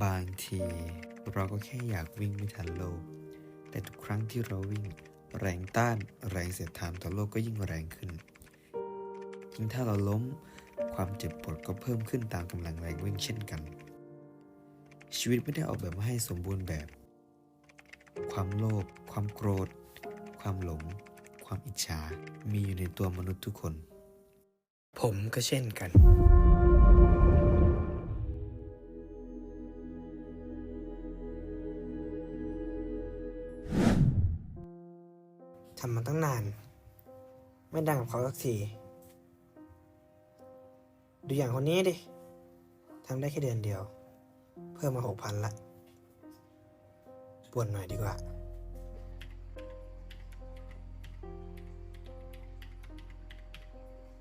บางทีเราก็แค่อยากวิ่งไม่ทันโลก แต่ทุกครั้งที่เราวิ่ง แรงต้านแรงเสียดทานต่อโลกก็ยิ่งแรงขึ้น ยิ่งถ้าเราล้มความเจ็บปวดก็เพิ่มขึ้นตามกำลังแรงวิ่งเช่นกัน ชีวิตไม่ได้ออกแบบมาให้สมบูรณ์แบบ ความโลภความโกรธ ความหลง ความอิจฉา มีอยู่ในตัวมนุษย์ทุกคน ผมก็เช่นกัน ทำมาตั้งนาน ไม่ดังกับเขาสักที ดูอย่างคนนี้ดิ ทำได้แค่เดือนเดียว เพิ่มมาหกพันละปวนหน่อยดีกว่า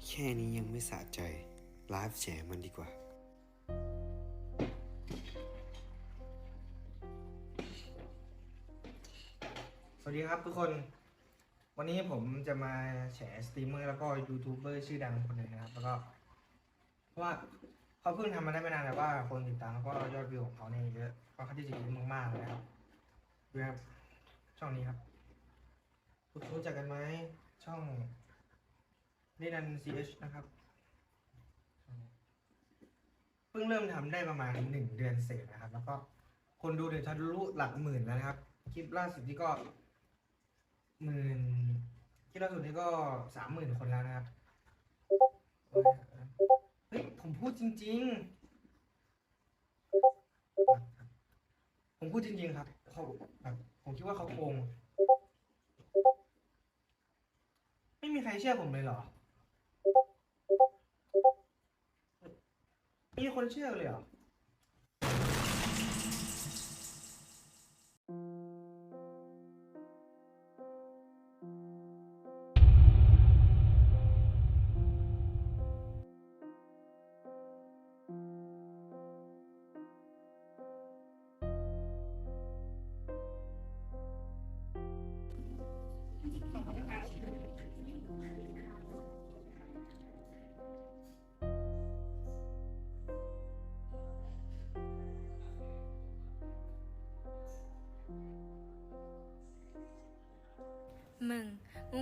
แค่นี้ยังไม่สะใจ ไลฟ์แฉมันดีกว่าสวัสดีครับทุกคน วันนี้ผมจะมาแฉสตรีมเมอร์แล้วก็ยูทูบเบอร์ชื่อดังคนหนึ่งนะครับ แล้วก็เพราะว่าเขาเพิ่งทำมาได้ไม่นานแต่ว่าคนติดตามแล้วก็ยอดวิวของเขาเนี่ยเยอะค่อนข้างที่จะเยอะมากๆเลยนะครับดูครับช่องนี้ครับคุณรู้จักกันไหมช่องนิรันซีเอชนะครับเพิ่งเริ่มทำได้ประมาณหนึ่งเดือนเศษนะครับ แล้วก็คนดูเนี่ยทะลุหลักหมื่นแล้วนะครับ คลิปล่าสุดที่ก็หมื่น คลิปล่าสุดนี้ก็สามหมื่นคนแล้วนะครับ เฮ้ย ผมพูดจริง ๆ ผมพูดจริง ๆ ครับเขาแบบผมคิดว่าเขาโกง ไม่มีใครเชื่อผมเลยเหรอ มีคนเชื่อเลยเหรอ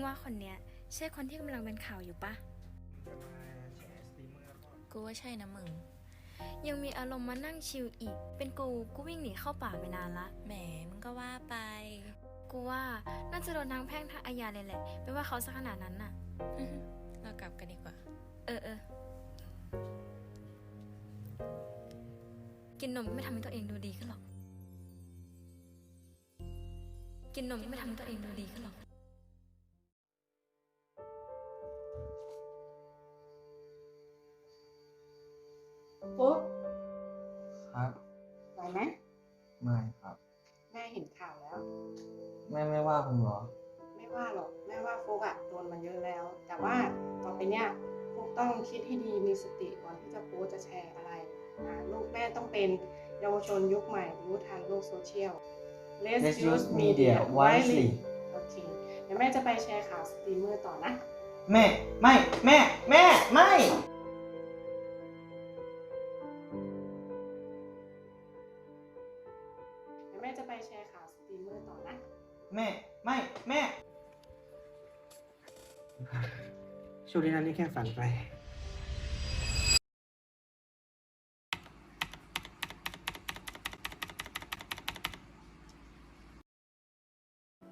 ว่าคนเนี้ยใช่คนที่กำลังเป็นข่าวอยู่ปะจะมาแฉสตรีมเมอร์แล้วก็กูว่าใช่นะมึง ยังมีอารมณ์มานั่งชิลอีก เป็นกูกูวิ่งหนีเข้าป่าไปนานละ แหมมึงก็ว่าไป กูว่าน่าจะโดนทั้งแพ่งทั้งอาญาเลยแหละไม่ว่าเขาสักขนาดนั้นน่ะ เรากลับกันดีกว่า เออเออกินนมก็ไม่ทำให้ตัวเองดูดีขึ้นหรอก กินนมก็ไม่ทำให้ตัวเองดูดีขึ้นหรอก ปุ๊บครับไหวไหมไม่ครับ แม่เห็นข่าวแล้ว แม่ไม่ว่าผมเหรอ ไม่ว่าหรอกแม่ว่าฟุกอะโดนมาเยอะแล้ว แต่ว่าต่อไปเนี้ยฟุกต้องคิดให้ดีมีสติก่อนที่จะโพสต์จะแชร์อะไรนะลูกแม่ต้องเป็นเยาวชนยุคใหม่รู้ทันโลกโซเชียล Let's Let's use use media media wisely wisely โอเคเดี๋ยวแม่จะไปแชร์ข่าวสตรีมเมอร์ต่อนะ แม่ ไม่ แม่ แม่ ไม่ แม่จะไปแชร์ข่าวสตรีมเมอร์ต่อนะ แม่ ไม่ แม่ ช่วงนี้นั้นนี่แค่ฝันไป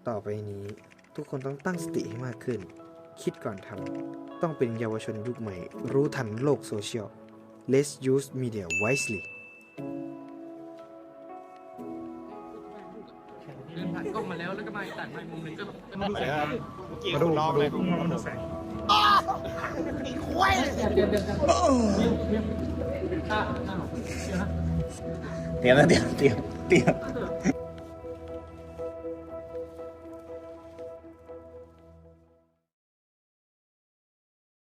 ต่อไปนี้ทุกคนต้องตั้งสติให้มากขึ้น คิดก่อนทำต้องเป็นเยาวชนยุคใหม่ รู้ทันโลกโซเชียล Let's use media wisely ไมาแล้วแล้วก็มาตัดมาอีกมุมนึงก็มาดูแสงมาดูลองเลยมาดูแสงเตรียมแล้วเตรียมเตรียมเตรียม